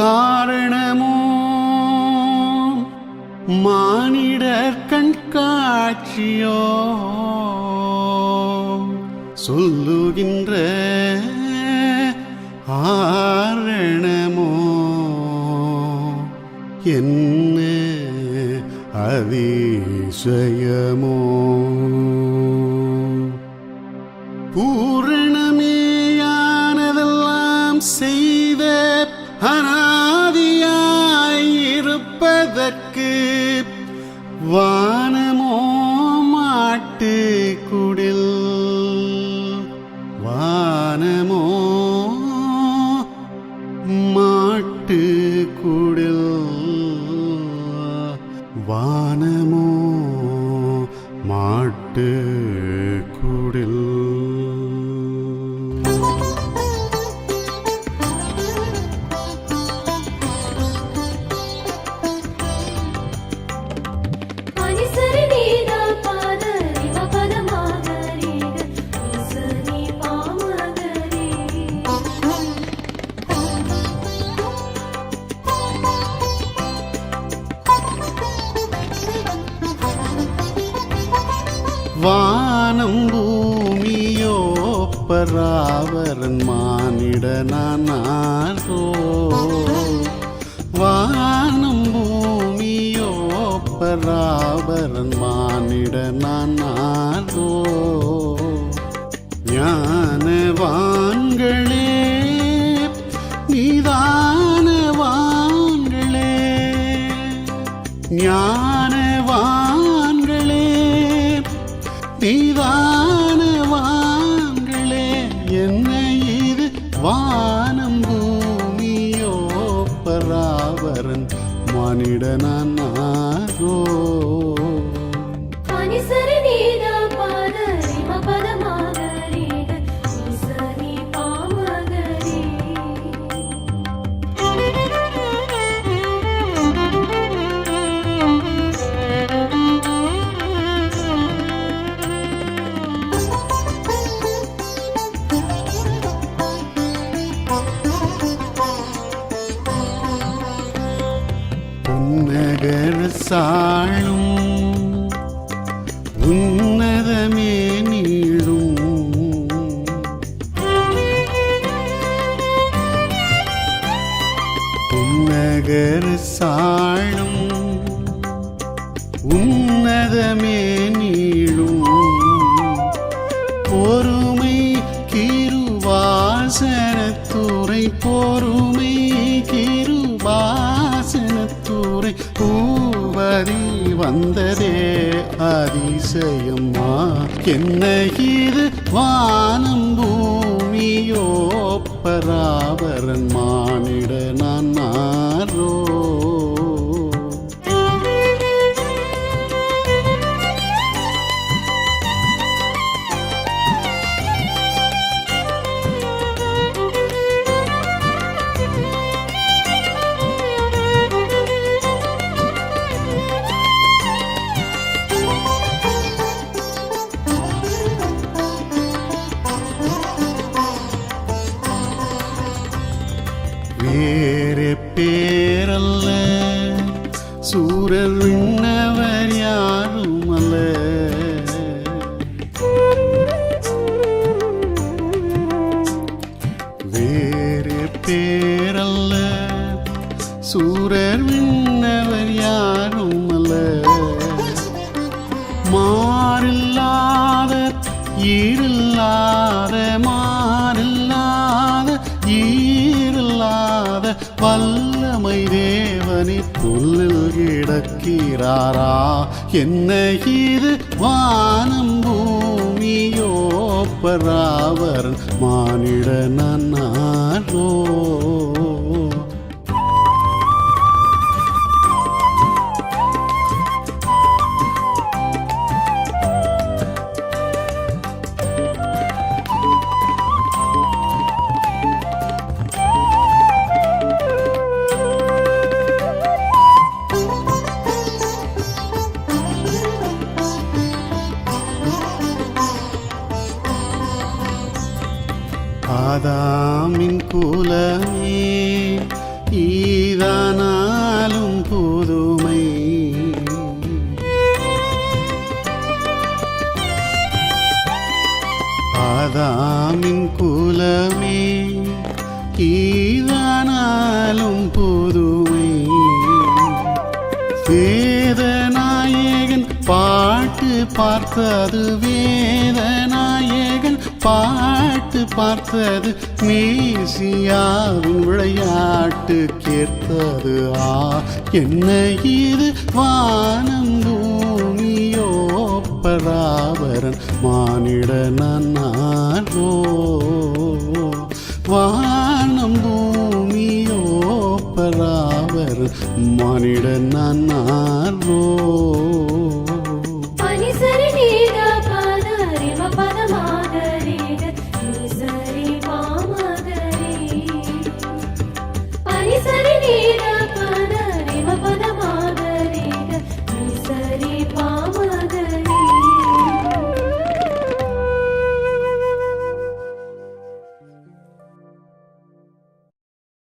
காரணமோ? மானிடர் கண்காட்சியோ? சொல்லுகின்ற ஆரணமோ? என்ன அதிசயமோ? பூரணமேயானதெல்லாம் செய்த அனாதியாயிருப்பதற்கு வானமோ மாட்டு குடில். வானமோ மாட்டு குடில். பராவரன் மானிடனானாரோ வானம் பூமியோ பராவரன் மானிடனானாரோ ஞானவான்களே நீதானவான்களே ஞானவான்களே நீதானவான்களே மனிதனாரோ புன்னகர சாழும் உன்னதமே நீளும். புன்னகர சாழும் உன்னதமே வந்ததே அதிசயம்மா. என்ன இது? வானம் பூமியோ பராபரன் மானிடனா? வேறு பேரல்ல. சூரர் விண்ணவர் யாரும் அல்ல வேறு பேரல்ல. சூரர் வல்லமை தேவனி புல்லில் கிடக்கிறாரா? என்ன இது? வானம் பூமியோ பராவரன் மானிட நானோ ஆதாமின் குலமே ஈதானாலும் புதுமை. ஆதாமின் குலமே ஈதானாலும் புதுமை. வேதநாயகன் பாட்டு பார்த்தது வேதநாயகன் பாட்டு பார்த்தது மேசியாவின் விளையாட்டு கேட்டது ஆ என்ன இது? வானம் பூமியோ பராபரன் மானிட நானோ வானம் பூமியோ பராவர் மானிட நானோ